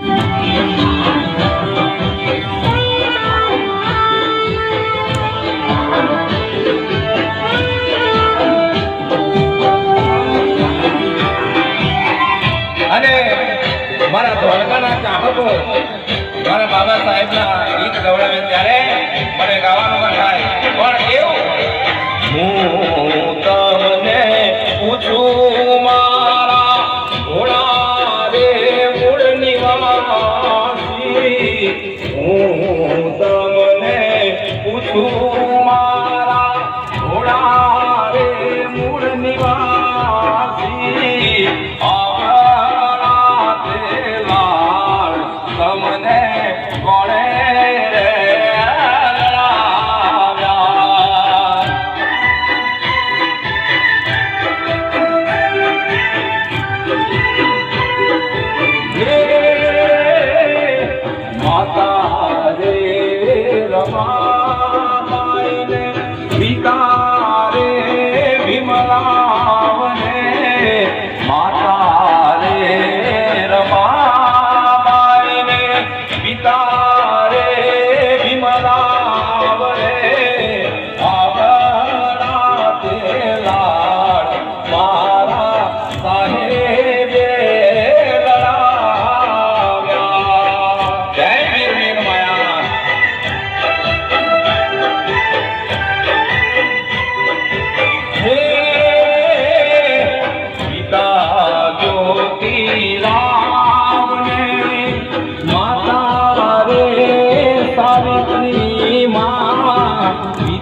મારા ધોળકાના ચાહકો, મારા બાબા સાહેબના ગીત ગવડાવે ત્યારે મને ગાવાનું મન થાય. પણ એવું? હું તમને પૂછું 오.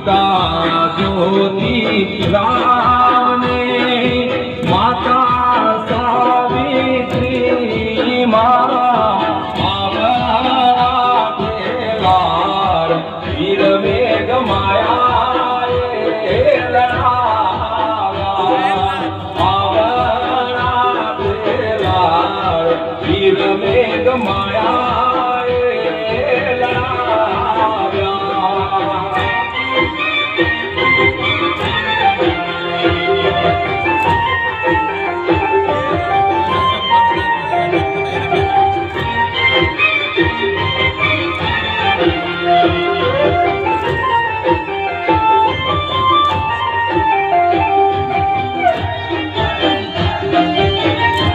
का ज्योति रा